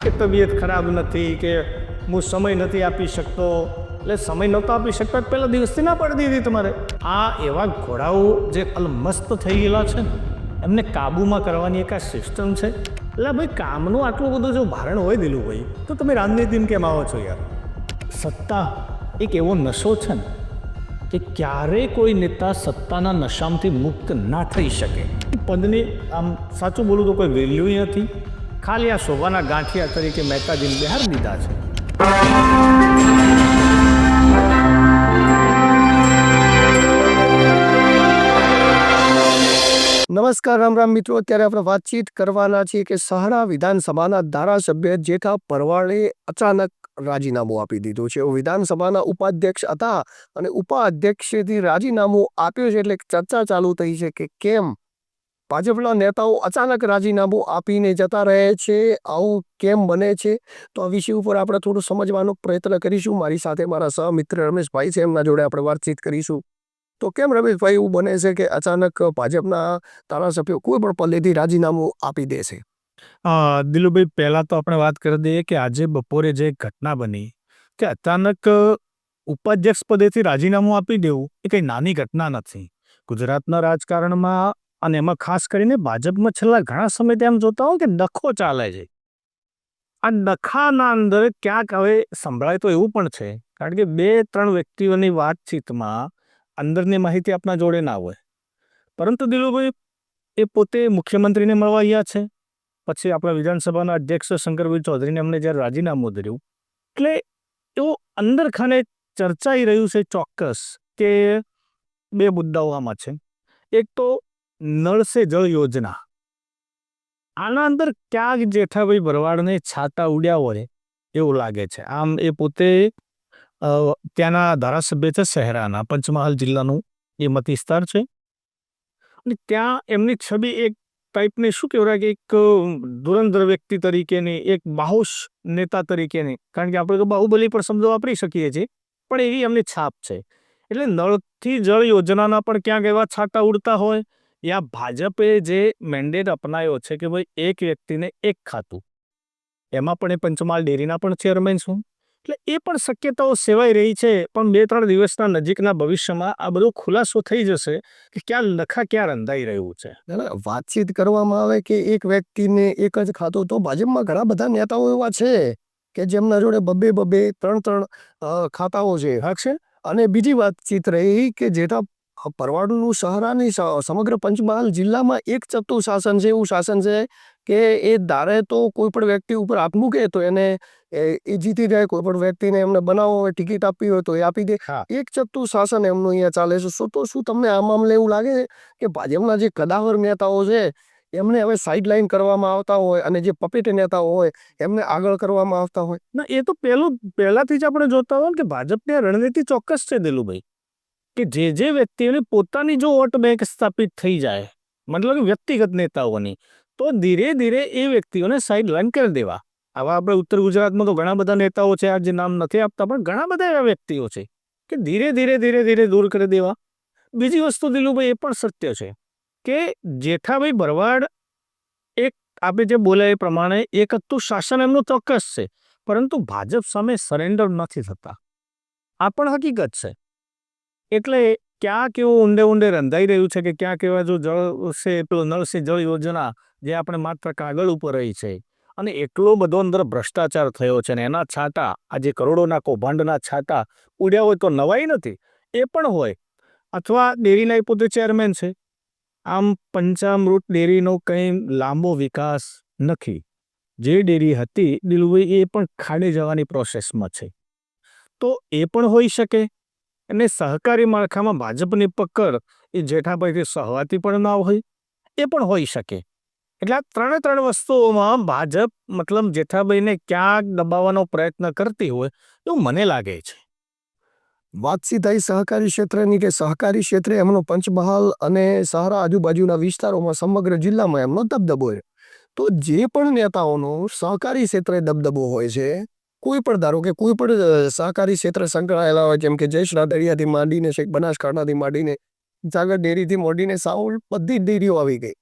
કે તબિયત ખરાબ નથી, કે હું સમય નથી આપી શકતો. એટલે સમય નહોતો આપી શકતો પહેલાં દિવસથી ના પાડી દીધી તમારે. આ એવા ઘોડાઓ જે અલમસ્ત થઈ ગયેલા છે ને, એમને કાબૂમાં કરવાની એક આ સિસ્ટમ છે. એટલે ભાઈ, કામનું આટલું બધું જો ભારણ હોય દિલું ભાઈ, તો તમે રાજનીતિમાં કેમ આવો છો યાર? સત્તા એક એવો નશો છે ને, કે ક્યારેય કોઈ નેતા સત્તાના નશામાંથી મુક્ત ના થઈ શકે. પદની આમ સાચું બોલું તો કોઈ વેલ્યુ નથી. ખાલી આ શોભાના ગાંઠિયા તરીકે મહેતાજીને બહાર દીધા છે. નમસ્કાર, રામ રામ મિત્રો. અત્યારે આપણે વાતચીત કરવાના છીએ કે સહારા વિધાનસભાના ધારાસભ્ય જેઠા પરવાળે અચાનક રાજીનામું આપી દીધું છે. વિધાનસભાના ઉપાધ્યક્ષ હતા અને ઉપાધ્યક્ષથી રાજીનામું આપ્યું છે એટલે ચર્ચા ચાલુ થઈ છે કે કેમ ભાજપના નેતાઓ અચાનક રાજીનામું આપીને જતા રહે છે. આવું કેમ બને છે? તો આ વિષય ઉપર આપણે થોડું સમજવાનો પ્રયત્ન કરીશું. મારી સાથે મારા સહમિત્ર રમેશભાઈ છે. એમના જોડે આપણે વાતચીત કરીશું. તો કેમ રમેશભાઈ એવું બને છે કે અચાનક ભાજપના ધારાસભ્યો કોઈ પણ પલ્લેથી રાજીનામું આપી દે છે? દિલુભાઈ, પહેલાં તો આપણે વાત કરી દઈએ કે આજે બપોરે જે ઘટના બની કે અચાનક ઉપાધ્યક્ષ પદેથી રાજીનામું આપી દેવું એ કંઈ નાની ઘટના નથી. ગુજરાતના રાજકારણમાં અને એમાં ખાસ કરીને ભાજપમાં છેલ્લા ઘણા સમયથી એમ જોતા હો કે ડખો ચાલે છે. આ ડખાના અંદર ક્યાંક હવે સંભળાય તો એવું પણ છે, કારણ કે બે ત્રણ વ્યક્તિઓની વાતચીતમાં અંદરની માહિતી આપના જોડે ના હોય. પરંતુ દિલુભાઈ, એ પોતે મુખ્યમંત્રીને મળવા ગયા છે. પછી આપણા વિધાનસભાના અધ્યક્ષ શંકરભાઈ ચૌધરીને એમને જ્યારે રાજીનામું ધર્યું, એટલે એવું અંદર ખાને ચર્ચાઈ રહ્યું છે ચોક્કસ કે બે મુદ્દાઓ આમાં છે. એક તો નળ સે જળ યોજના. આના અંદર ક્યાંક જેઠાભાઈ ભરવાડને છાતા ઉડ્યા હોય એવું લાગે છે. આમ એ પોતે ત્યાંના ધારાસભ્ય છે શહેરાના, પંચમહાલ જિલ્લાનું એ મત વિસ્તાર છે. અને ત્યાં એમની છબી એક ટાઈપની શું કહેવાય કે એક, ધુરંધર વ્યક્તિ તરીકેની, એક બાહોશ નેતા તરીકેની. કારણ કે આપણે તો બાહુબલી પણ શબ્દો વાપરી શકીએ છીએ, પણ એવી એમની છાપ છે. એટલે નળથી જળ યોજનાના પણ ક્યાંક એવા છાંટા ઉડતા હોય યા ભાજપે જે મેન્ડેટ અપનાવ્યો છે કે ભાઈ એક વ્યક્તિને એક ખાતું એમાં પણ એ પંચમહાલ ડેરીના પણ ચેરમેન છું એટલે એ પણ શક્યતાઓ સેવાઈ રહી છે પણ બે ત્રણ દિવસના નજીકના ભવિષ્યમાં આ બધો ખુલાસો થઈ જશે કે ક્યાં લખા ક્યાં રંધાઈ રહ્યું છે વાતચીત કરવામાં આવે કે એક વ્યક્તિને એક જ ખાતું તો ભાજપમાં ઘણા બધા નેતાઓ એવા છે કે જેમના જોડે બબે બબે ત્રણ ત્રણ ખાતાઓ છે, હા, છે? અને બીજી વાતચીત રહી કે જેઠા પરવાડનું સહારાની સમગ્ર પંચમહાલ જિલ્લામાં એક ચત્તુ શાસન છે એવું શાસન છે કે એ ધારે તો કોઈ પણ વ્યક્તિ ઉપર હાથ મૂકે તો એને એ એ જીતી જાય. કોઈ પણ વ્યક્તિને એમને બનાવો હોય ટિકિટ આપવી હોય તો એ આપી દે. એક ચત્તુ શાસન એમનું અહીંયા ચાલે છે. શું તો શું તમને આ મામલે એવું લાગે છે કે ભાજપના જે કદાવર નેતાઓ છે એમને હવે સાઇડલાઇન કરવામાં આવતા હોય અને જે પપેટ નેતાઓ હોય એમને આગળ કરવામાં આવતા હોય? ના એ તો પહેલું પહેલાથી જ આપણે જોતા હોય કે ભાજપની આ રણનીતિ ચોક્કસ છે દિલુભાઈ. કે જે જે વ્યક્તિઓને પોતાની જો વોટ બેંક સ્થાપિત થઈ જાય, મતલબ વ્યક્તિગત નેતાઓની, તો ધીરે ધીરે એ વ્યક્તિઓને સાઈડ લાઈન કરી દેવા. આવા આપણે ઉત્તર ગુજરાતમાં તો ઘણા બધા નેતાઓ છે આ જે નામ નથી આપતા, પણ ઘણા બધા એવા વ્યક્તિઓ છે કે ધીરે ધીરે ધીરે ધીરે દૂર કરી દેવા. બીજી વસ્તુ દિલુભાઈ, એ પણ સત્ય છે કે જેઠાભાઈ ભરવાડ એક આપણે જે બોલ્યા એ પ્રમાણે એક હતું શાસન એમનું ચોક્કસ છે, પરંતુ ભાજપ સામે સરેન્ડર નથી થતા. આ પણ હકીકત છે. એટલે ક્યાં કેવું ઊંડે ઊંડે રંધાઈ રહ્યું છે કે ક્યાં કેવા જો જળ છે પેલો નળ જળ યોજના જે આપણે માત્ર કાગળ ઉપર રહી છે. અને એટલો બધો અંદર ભ્રષ્ટાચાર થયો છે ને એના છાંટા આજે કરોડોના કૌભાંડના છાંટા ઉડ્યા હોય તો નવાઈ નથી, એ પણ હોય. અથવા ડેરીના એ પોતે ચેરમેન છે. આમ પંચામૃત ડેરીનો કંઈ લાંબો વિકાસ નથી. જે ડેરી હતી દિલુભાઈ, એ પણ ખાડે જવાની પ્રોસેસમાં છે. તો એ પણ હોઈ શકે? અને સહકારી માળખામાં ભાજપની પકડ એ જેઠાભાઈથી સહવાતી પણ ના હોય, એ પણ હોઈ શકે. એટલે આ ત્રણે ત્રણ વસ્તુઓમાં ભાજપ મતલબ જેઠાભાઈને ક્યાંક દબાવવાનો પ્રયત્ન કરતી હોય એવું મને લાગે છે. વાતચીત સીધાઈ સહકારી ક્ષેત્રની કે સહકારી ક્ષેત્રે એમનો પંચમહાલ અને સહારા આજુબાજુના વિસ્તારોમાં સમગ્ર જિલ્લામાં એમનો દબદબો છે. તો જે પણ નેતાઓનો સહકારી ક્ષેત્રે દબદબો હોય છે કોઈ પણ ધારો કે કોઈ પણ સહકારી ક્ષેત્ર સંકળાયેલા હોય, જેમ કે જયશ્રા દરિયાથી માંડીને શેખ બનાસકાંઠાથી માંડીને જાગર ડેરીથી મોડીને સાવ બધી ડેરીઓ આવી ગઈ.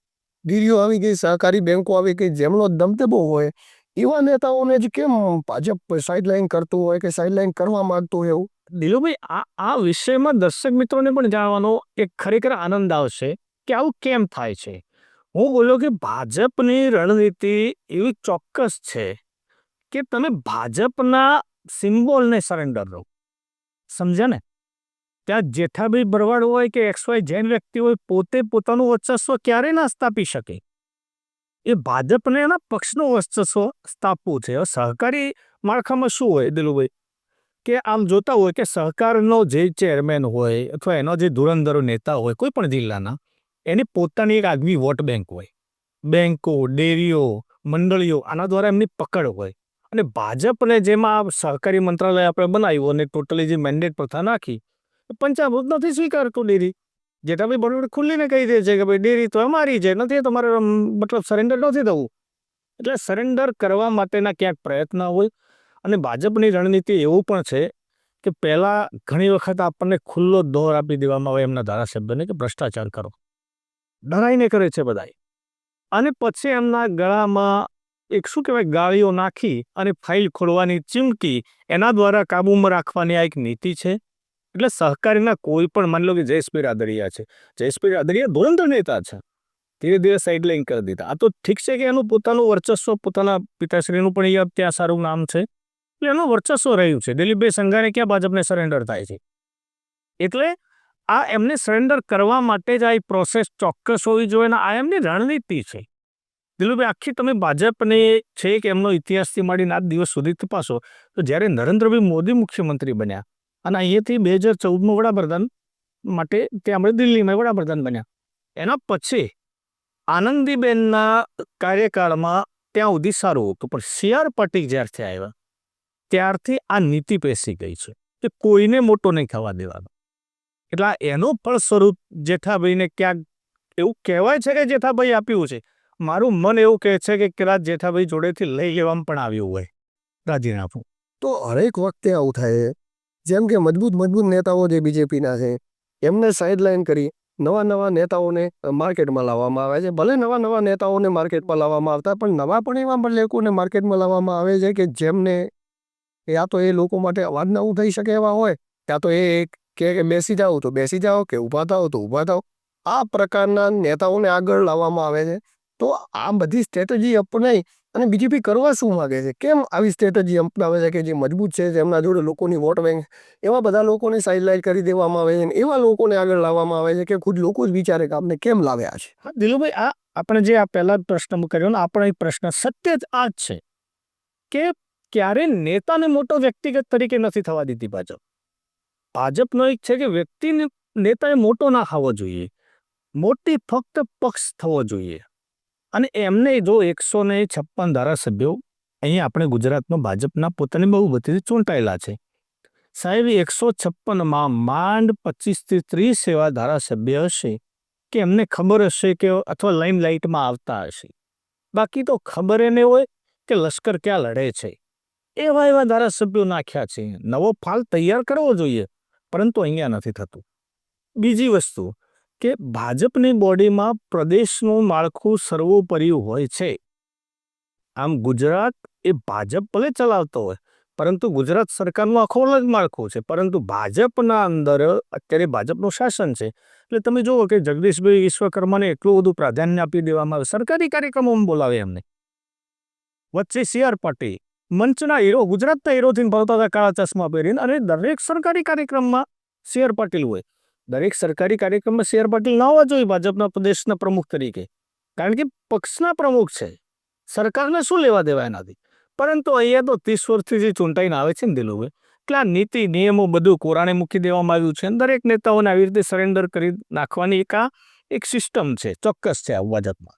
ડેરીઓ આવી ગઈ, સહકારી બેંકો આવી ગઈ, જેમનો દમદબો હોય, એવા નેતાઓને જ કેમ ભાજપ સાઇડલાઇન કરતું હોય કે સાઇડલાઇન કરવા માંગતું હોય એવું? દિલુભાઈ આ આ વિષયમાં દર્શક મિત્રોને પણ જાણવાનો એક ખરેખર આનંદ આવશે કે આવું કેમ થાય છે? હું બોલ્યો કે ભાજપની રણનીતિ એવી ચોક્કસ છે કે તમે ભાજપના સિમ્બોલને સરેન્ડર રહો. સમજ્યા ને? ત્યાં જેઠાભાઈ ભરવાડ હોય કે એક્સ વાય જૈન વ્યક્તિ હોય, પોતે પોતાનું વર્ચસ્વ ક્યારે ના સ્થાપી શકે? એ ભાજપને એના પક્ષનું વર્ચસ્વ સ્થાપવું છે. હવે સહકારી માળખામાં શું હોય દિલુભાઈ કે આમ જોતા હોય કે સહકારનો જે ચેરમેન હોય અથવા એનો જે ધુરંધરો નેતા હોય, કોઈ પણ જિલ્લાના, એની પોતાની એક આગવી વોટ બેંક હોય. બેંકો, ડેરીઓ, મંડળીઓ, આના દ્વારા એમની પકડ હોય. અને ભાજપને જેમાં સહકારી મંત્રાલય આપણે બનાવ્યું અને ટોટલી જે મેન્ડેટ પ્રથા નાખી પંચામૃત નથી સ્વીકારતું ડેરી. જેઠાભાઈ બરોબર ખુલ્લીને કહી દે છે કે ભાઈ ડેરી તો અમારી છે, નથી તમારે મતલબ સરેન્ડર નથી થવું. એટલે સરેન્ડર કરવા માટેના ક્યાંક પ્રયત્ન હોય અને ભાજપની રણનીતિ એવું પણ છે કે પહેલાં ઘણી વખત આપણને ખુલ્લો દોર આપી દેવામાં આવે એમના ધારાસભ્યને કે ભ્રષ્ટાચાર કરો. ડરાઈને કરે છે બધાય અને પછી એમના ગળામાં એક શું કહેવાય, ગાળીઓ નાખી અને ફાઇલ ખોલવાની ચીમકી એના દ્વારા કાબૂમાં રાખવાની આ એક નીતિ છે. એટલે સહકારીના કોઈ પણ માની લો કે જયેશભાઈ રાદડિયા છે. જયેશભાઈ રાદડિયા ધુરંધર નેતા છે. ધીરે ધીરે સાઈડ લાઈન કરી દીધા. આ તો ઠીક છે કે એનું પોતાનું વર્ચસ્વ પોતાના પિતાશ્રીનું પણ અહીંયા ત્યાં સારું નામ છે. એટલે એનું વર્ચસ્વ રહ્યું છે. દિલીપભાઈ સંઘારે ક્યાં ભાજપને સરેન્ડર થાય છે? એટલે આ એમને સરેન્ડર કરવા માટે જ આ પ્રોસેસ ચોક્કસ હોવી જોઈએ અને આ એમની રણનીતિ છે. દિલુભાઈ, આખી તમે ભાજપને છે કે એમનો ઇતિહાસથી માંડીને આજ દિવસ સુધી તપાસો, તો જ્યારે નરેન્દ્રભાઈ મોદી મુખ્યમંત્રી બન્યા અને અહીંયાથી બે હજાર ચૌદમાં વડાપ્રધાન માટે ત્યાં આપણે દિલ્હીમાં વડાપ્રધાન બન્યા, એના પછી આનંદીબેનના કાર્યકાળમાં ત્યાં સુધી સારું હતું, પણ સી આર પાટીલ જ્યારથી આવ્યા, ત્યારથી આ નીતિ પેસી ગઈ છે કે કોઈને મોટો નહીં ખાવા દેવાનો. એટલે એનું ફળ સ્વરૂપ જેઠાભાઈને ક્યાંક એવું કહેવાય છે કે જેઠાભાઈ આપ્યું છે મારું મન એવું કહે છે કે કદાચ જેઠાભાઈ જોડેથી લઈ લેવામાં પણ આવ્યું હોય, રાજીનામું. તો હરેક વખતે આવું થાય જેમ કે મજબૂત મજબૂત નેતાઓ જે બીજેપીના છે, એમને સાઇડલાઇન કરી નવા નવા નેતાઓને માર્કેટમાં લાવવામાં આવે છે. ભલે નવા નવા નેતાઓને માર્કેટમાં લાવવામાં આવતા પણ નવા પણ એવા લોકોને માર્કેટમાં લાવવામાં આવે છે કે જેમને યા તો એ લોકો માટે અવાજ નવું થઈ શકે એવા હોય, યા તો એ કે બેસી જાઓ તો બેસી જાઓ, કે ઊભા થાઓ તો ઊભા થાઓ. આ પ્રકારના નેતાઓને આગળ લાવવામાં આવે છે. તો આ બધી સ્ટ્રેટેજી અપનાવી અને બીજેપી કરવા શું માગે છે? કેમ આવી સ્ટ્રેટેજી અપનાવે છે કે જે મજબૂત છે જેમના જોડે લોકોની વોટ બેંક, એવા બધા લોકોને સાઇડલાઇન કરી દેવામાં આવે છે એવા લોકોને આગળ લાવવામાં આવે છે કે ખુદ લોકો જ વિચારે કે આપણે કેમ લાવ્યા છે? દિલુભાઈ, આ આપણે જે આ પહેલા પ્રશ્ન કર્યો ને આપણો એક પ્રશ્ન સત્ય જ આ જ છે કે ક્યારે નેતાને મોટો વ્યક્તિગત તરીકે નથી થવા દીધી ભાજપ. ભાજપનો એક છે કે વ્યક્તિને, નેતાએ મોટો ના ખાવો જોઈએ. મોટી ફક્ત પક્ષ થવો જોઈએ. અને એમને જો એકસો ને છપ્પન ધારાસભ્યો અહીંયા આપણે ગુજરાતમાં ભાજપના પોતાની બહુ બધી ચૂંટાયેલા છે. સાહેબ એકસો છપ્પનમાં માંડ પચીસથી ત્રીસ એવા ધારાસભ્ય હશે કે એમને ખબર હશે કે અથવા લાઇમ લાઇટમાં આવતા હશે. બાકી તો ખબર એને હોય કે લશ્કર ક્યાં લડે છે. એવા એવા ધારાસભ્યો નાખ્યા છે. નવો ફાલ તૈયાર કરવો જોઈએ, પરંતુ અહીંયા નથી થતું. બીજી વસ્તુ કે ભાજપની બોડીમાં પ્રદેશનું માળખું સર્વોપરી હોય છે. આમ ગુજરાત એ ભાજપ ભલે ચલાવતો હોય, પરંતુ ગુજરાત સરકારનું આખું અલગ માળખું છે. પરંતુ ભાજપના અંદર અત્યારે ભાજપનું શાસન છે. એટલે તમે જુઓ કે જગદીશભાઈ વિશ્વકર્માને એટલું બધું પ્રાધાન્ય આપી દેવામાં આવે, સરકારી કાર્યક્રમોમાં બોલાવે એમને. વચ્ચે સી આર પાટીલ મંચના હીરો, ગુજરાતના હીરોથી ભરતા હતા કાળા ચશ્મા પહેરીને, અને દરેક સરકારી કાર્યક્રમમાં સી આર પાટીલ હોય. દરેક સરકારી કાર્યક્રમમાં સી આર પાટીલ ન હોવા જોઈએ ભાજપના પ્રદેશના પ્રમુખ તરીકે. કારણ કે પક્ષના પ્રમુખ છે. સરકારને શું લેવા દેવા એનાથી? પરંતુ અહીંયા તો ત્રીસ વર્ષથી જે ચૂંટાઈને આવે છે ને દિલુભાઈ, એટલે આ નીતિ, નિયમો બધું કોરાણે મૂકી દેવામાં આવ્યું છે અને દરેક નેતાઓને આવી રીતે સરેન્ડર કરી નાખવાની એક આ, એક સિસ્ટમ છે, ચોક્કસ છે આ ભાજપમાં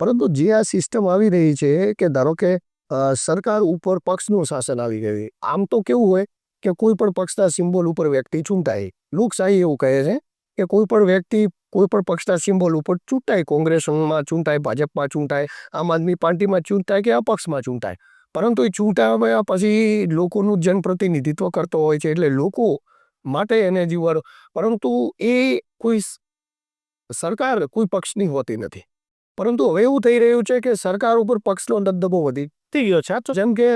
પરંતુ જે આ સિસ્ટમ આવી રહી છે કે ધારો કે સરકાર ઉપર પક્ષનું શાસન આવી ગયું, આમ તો કેવું હોય? કે કોઈ પણ પક્ષના સિમ્બોલ ઉપર વ્યક્તિ ચૂંટાય. લોકશાહી એવું કહે છે કે કોઈ પણ વ્યક્તિ કોઈ પણ પક્ષના સિમ્બોલ ઉપર ચૂંટાય. કોંગ્રેસમાં ચૂંટાય, ભાજપમાં ચૂંટાય, આમ આદમી પાર્ટીમાં ચૂંટાય કે અપક્ષમાં ચૂંટાય. પરંતુ એ ચૂંટાયા પછી લોકોનું જનપ્રતિનિધિત્વ કરતો હોય છે એટલે લોકો માટે એને જીવવાનો પરંતુ એ કોઈ સરકાર કોઈ પક્ષની હોતી નથી. પરંતુ હવે એવું થઈ રહ્યું છે કે સરકાર ઉપર પક્ષનો દબદબો વધી થઈ ગયો છે. જેમ કે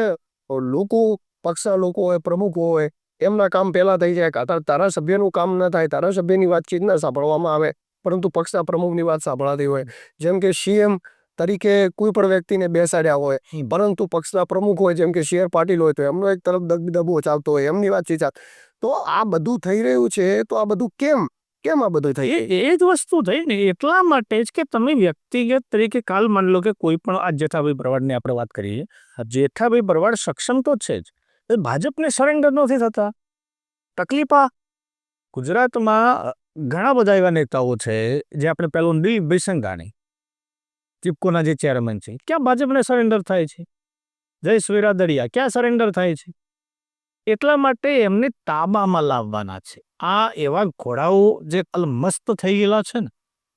લોકો પક્ષના લોકો હોય પ્રમુખો હોય એમના કામ પહેલા થઈ જાય ધારાસભ્યનું કામ ન થાય ધારાસભ્યની વાતચીત ન સાંભળવામાં આવે પરંતુ પક્ષના પ્રમુખની વાત સાંભળાતી હોય. જેમ કે સીએમ તરીકે કોઈ પણ વ્યક્તિને બેસાડ્યા હોય પરંતુ પક્ષના પ્રમુખ હોય જેમ કે શેર પાટીલ હોય તો એમનો એક તરફ દબદબો ચાલતો હોય એમની વાતચીત ચાલ તો આ બધું થઈ રહ્યું છે તો આ બધું કેમ? કેમ આ બધું થઈ એ જ વસ્તુ થઈ ને એટલા માટે જ કે તમે વ્યક્તિગત તરીકે કાલ માની લો કે કોઈ પણ આ જેઠાભાઈ ભરવાડની આપણે વાત કરીએ જેઠાભાઈ ભરવાડ સક્ષમ તો છે જ. ભાજપને સરેન્ડર નથી થતા. તકલીફા ગુજરાતમાં ઘણા બધા એવા નેતાઓ છે, જે આપણે પહેલું દિલીપ સંઘાણી ચિપકોના જે ચેરમેન છે, ક્યાં ભાજપને સરેન્ડર થાય છે? જય સુવેરા દરિયા ક્યાં સરેન્ડર થાય છે? એટલા માટે એમને તાબામાં લાવવાના છે. આ એવા ઘોડાઓ જે મસ્ત થઈ ગયેલા છે ને,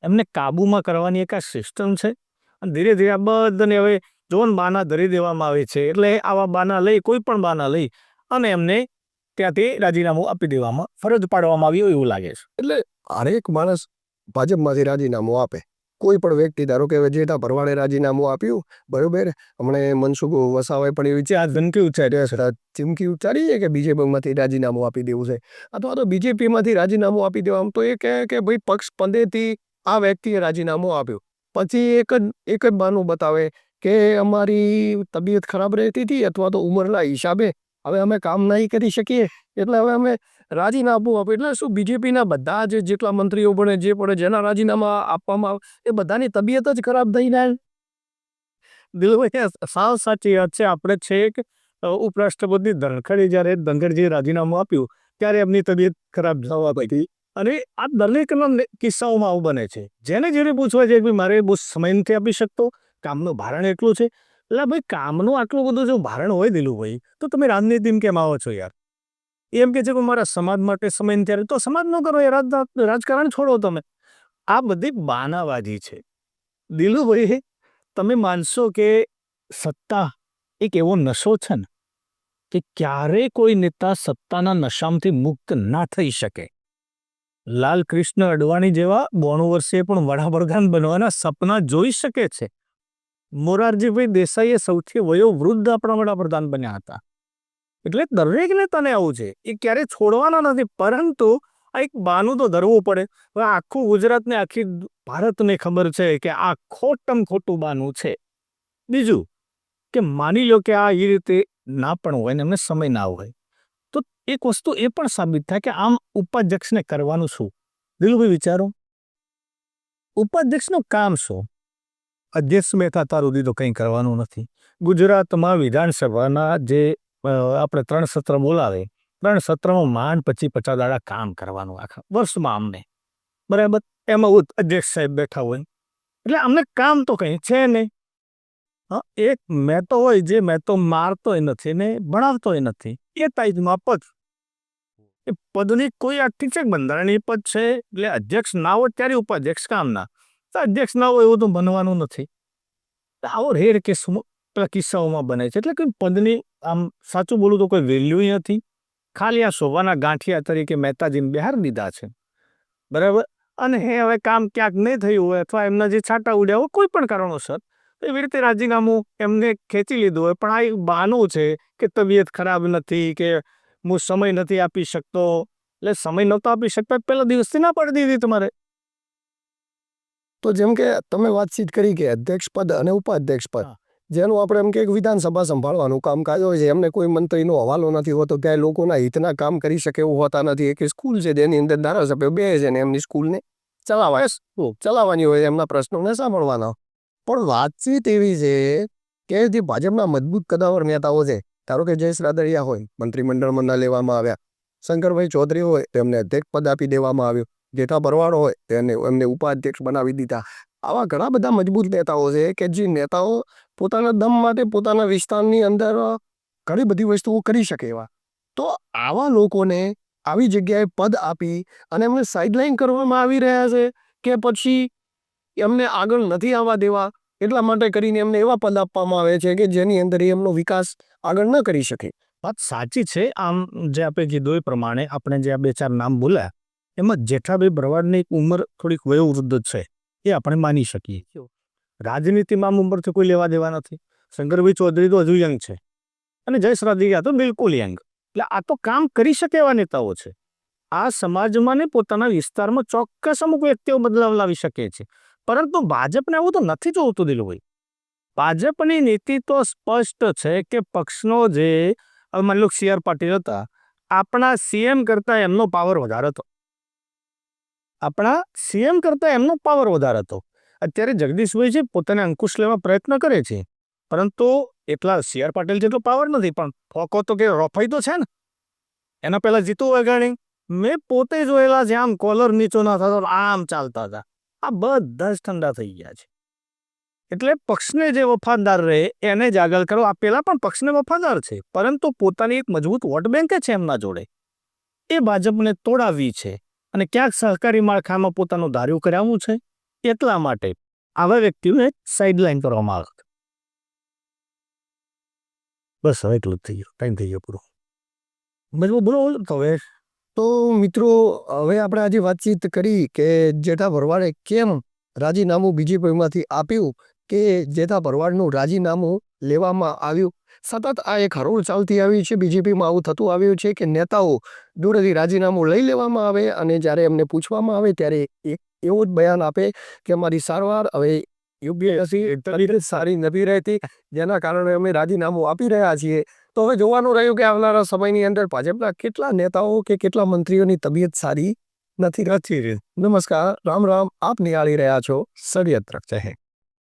એમને કાબૂમાં કરવાની એક આ સિસ્ટમ છે. અને ધીરે ધીરે આ બધાને હવે જોન બાના ધરી દેવામાં આવે છે. એટલે આવા બાના લઈ કોઈ પણ બાના લઈ અને એમને ત્યાંથી રાજીનામું આપી દેવામાં ફરજ પાડવામાં આવ્યું એવું લાગે છે. એટલે હરેક માણસ ભાજપમાંથી રાજીનામું આપે. કોઈ પણ વ્યક્તિ ધારો કે હવે જેઠા ભરવાડે રાજીનામું આપ્યું બરોબર હમણે મનસુખ વસાવાએ પણ એવી છે આ ધમકી ઉચ્ચારી છે. ચીમકી ઉચ્ચારી છે કે બીજેપીમાંથી રાજીનામું આપી દેવું છે? અથવા તો બીજેપીમાંથી રાજીનામું આપી દેવામાં તો એ કહે કે ભાઈ પક્ષ પંદેથી આ વ્યક્તિએ રાજીનામું આપ્યું. પછી એક જ એક જ બહાનું બતાવે કે અમારી તબિયત ખરાબ રહેતી હતી અથવા તો ઉંમરના હિસાબે હવે અમે કામ નહીં કરી શકીએ? એટલે હવે અમે રાજીનામું આપ્યું એટલે શું બીજેપીના બધા જ જેટલા મંત્રીઓ બને જે પડે જેના રાજીનામા આપવામાં આવે, એ બધાની તબિયત જ ખરાબ થઈ જાય દિલભાઈ સાવ સાચી વાત છે. આપણે છેક ઉપરાષ્ટ્રપતિ ધનખડે જ્યારે ધનખડજીએ રાજીનામું આપ્યું, ત્યારે એમની તબિયત ખરાબ થવા પડી અને આ દરેકના કિસ્સાઓમાં આવું બને છે. જેને જેને પૂછવા છે કે મારે બહુ સમય નથી આપી શકતો? કામનું ભારણ એટલું છે? એટલે ભાઈ, કામનું આટલું બધું જો ભારણ હોય દિલુભાઈ તો તમે રાજનીતિમાં કેમ આવો છો યાર? એમ કે છે કે મારા સમાજ માટે સમય ત્યારે, તો સમાજ ન કરો યાર રાજકારણ છોડો તમે. આ બધી બાનાબાજી છે. દિલુભાઈ તમે માનશો કે સત્તા એક એવો નશો છે ને, કે ક્યારે કોઈ નેતા સત્તાના નશામાંથી મુક્ત ના થઈ શકે? લાલ કૃષ્ણ અડવાણી જેવા બોણું વર્ષે પણ વડાપ્રધાન બનવાના સપના જોઈ શકે છે? મોરારજીભાઈ દેસાઈએ સૌથી વયોવૃદ્ધ આપણા વડાપ્રધાન બન્યા હતા. એટલે દરેક નેતાને આવું છે, એ ક્યારેય છોડવાના નથી, પરંતુ આ એક બાનું તો ધરવું પડે. હવે આખું ગુજરાતને, આખી ભારતને ખબર છે કે આ ખોટમ ખોટું બાનું છે. બીજું, કે માની લો કે આ એ રીતે ના પણ હોય ને, એમને સમય ના હોય. તો એક વસ્તુ એ પણ સાબિત થાય કે આમ ઉપાધ્યક્ષને કરવાનું શું? દિલુભાઈ વિચારો. ઉપાધ્યક્ષનું કામ શું? અધ્યક્ષ મહેતા તાર સુધી તો કંઈ કરવાનું નથી. ગુજરાતમાં વિધાનસભાના જે આપણે ત્રણ સત્ર બોલાવે, ત્રણ સત્રમાં માંડ પછી પચાસ દાડા કામ કરવાનું આખા વર્ષમાં અમને. બરાબર? એમાં અધ્યક્ષ સાહેબ બેઠા હોય. એટલે અમને કામ તો કંઈ છે નહીં. હા, એક મેં તો હોય જે મેં તો મારતોય નથી ને ભણાવતોય નથી. એ ટાઈપમાં પદ. એ પદની કોઈ આ ઠીક છે બંધારણીય પદ છે. એટલે અધ્યક્ષ ના હોય ત્યારે ઉપાધ્યક્ષ કામના અધ્યક્ષ ના હોય એવું તો બનવાનું નથી. આવો રેર કેસ પેલા કિસ્સાઓમાં બને છે. એટલે કોઈ પદની આમ સાચું બોલું તો કોઈ વેલ્યુ નથી. ખાલી આ શોભાના ગાંઠિયા તરીકે મહેતાજીને બિહાર દીધા છે. બરાબર? અને હે, હવે કામ ક્યાંક નહીં થયું હોય અથવા એમના જે છાંટા ઉડ્યા હોય, કોઈ પણ કારણોસર એવી રીતે રાજીનામું એમને ખેંચી લીધું હોય. પણ આ એક બહાનું છે કે તબિયત ખરાબ નથી, કે હું સમય નથી આપી શકતો. એટલે સમય નહોતો આપી શકતા, પહેલા દિવસથી ના પાડી દીધી તમારે. તો જેમ કે તમે વાતચીત કરી કે અધ્યક્ષ પદ અને ઉપાધ્યક્ષ પદ જેનું આપણે એમ કે વિધાનસભા સંભાળવાનું કામકાજ હોય છે એમને કોઈ મંત્રીનો હવાલો નથી હોતો ક્યાંય લોકોના હિતના કામ કરી શકે એવું હોતા નથી. એક સ્કૂલ છે જેની અંદર ધારાસભ્યો બે છે ને એમની સ્કૂલને ચલાવવા ચલાવવાની હોય એમના પ્રશ્નોને સાંભળવાના. પણ વાતચીત એવી છે કે જે ભાજપના મજબૂત કદાવર નેતાઓ છે ધારો કે જયેશ રાદડિયા હોય મંત્રીમંડળમાં ન લેવામાં આવ્યા શંકરભાઈ ચૌધરી હોય તેમને અધ્યક્ષ પદ આપી દેવામાં આવ્યું. જેઠા ભરવાડો હોય તેને એમને ઉપાધ્યક્ષ બનાવી દીધા. આવા ઘણા બધા મજબૂત નેતાઓ છે કે જે નેતાઓ પોતાના દમ માટે પોતાના વિસ્તારની અંદર ઘણી બધી વસ્તુઓ કરી શકે એવા. તો આવા લોકોને આવી જગ્યાએ પદ આપી અને એમને સાઇડલાઇન કરવામાં આવી રહ્યા છે કે પછી એમને આગળ નથી આવવા દેવા, એટલા માટે કરીને એમને એવા પદ આપવામાં આવે છે કે જેની અંદર એ એમનો વિકાસ આગળ ન કરી શકે. વાત સાચી છે. આમ જે આપણે કીધું એ પ્રમાણે આપણે જે આ બે ચાર નામ બોલ્યા એમાં જેઠાભાઈ ભરવાડની એક ઉંમર થોડીક વયોવૃદ્ધ છે એ આપણે માની શકીએ. રાજનીતિમાં આમ ઉંમરથી કોઈ લેવા દેવા નથી. શંકરભાઈ ચૌધરી તો હજુ યંગ છે. અને જયેશ રાદડિયા તો બિલકુલ યંગ. એટલે આ તો કામ કરી શકે એવા નેતાઓ છે. આ સમાજમાં ને પોતાના વિસ્તારમાં ચોક્કસ અમુક વ્યક્તિઓ બદલાવ લાવી શકે છે. પરંતુ ભાજપને આવું તો નથી જોતું દિલુભાઈ ભાજપની નીતિ તો સ્પષ્ટ છે કે પક્ષનો જે માની લો સી આર પાટીલ હતા આપણા સીએમ કરતાં એમનો પાવર વધારે હતો. આપણા સીએમ કરતાં એમનો પાવર વધારે હતો. અત્યારે જગદીશભાઈ છે, પોતાને અંકુશ લેવા પ્રયત્ન કરે છે. પરંતુ એટલા સી આર પાટીલ જેટલો પાવર નથી, પણ ફોકો તો કે રોફાઈ તો છે ને. એના પહેલાં જીતુ વાઘાણી, મેં પોતે જોયેલા છે, આમ કોલર નીચો ના થતો, આમ ચાલતા હતા. આ બધા જ ઠંડા થઈ ગયા છે. એટલે પક્ષને જે વફાદાર રહે, એને જ આગળ કરો. આ પહેલાં પણ પક્ષને વફાદાર છે, પરંતુ પોતાની એક મજબૂત વોટ બેંક છે એમના જોડે. એ ભાજપને તોડાવી છે. અને ક્યાંક સહકારી માળખામાં પોતાનું ધાર્યું કરાવવું છે, એટલા માટે આવા વ્યક્તિઓને સાઇડલાઇન કરવામાં આવે બસ હવે એટલું જ થઈ ગયું ટાઈમ થઈ ગયો પૂરો. બોલો બોલો. તો હવે, તો મિત્રો, હવે આપણે આજે વાતચીત કરી કે જેઠા ભરવાડે કેમ રાજીનામું બીજેપીમાંથી આપ્યું કે જેઠા ભરવાડનું રાજીનામું લેવામાં આવ્યું? સતત આ એક હરોળ ચાલતી આવી છે. બીજેપીમાં આવું થતું આવ્યું છે કે નેતાઓ દૂરથી રાજીનામું લઈ લેવામાં આવે અને જ્યારે એમને પૂછવામાં આવે ત્યારે એક એવો જ બયાન આપે કે અમારી સારવાર હવે નથી સારી નથી રહેતી. જેના કારણે અમે રાજીનામું આપી રહ્યા છીએ. તો હવે જોવાનું રહ્યું કે આવનારા સમયની અંદર ભાજપના કેટલા નેતાઓ કે કેટલા મંત્રીઓની તબિયત સારી નથી રહેતી. નમસ્કાર, રામ રામ આપ નિહાળી રહ્યા છો ષડયંત્ર રક્ષે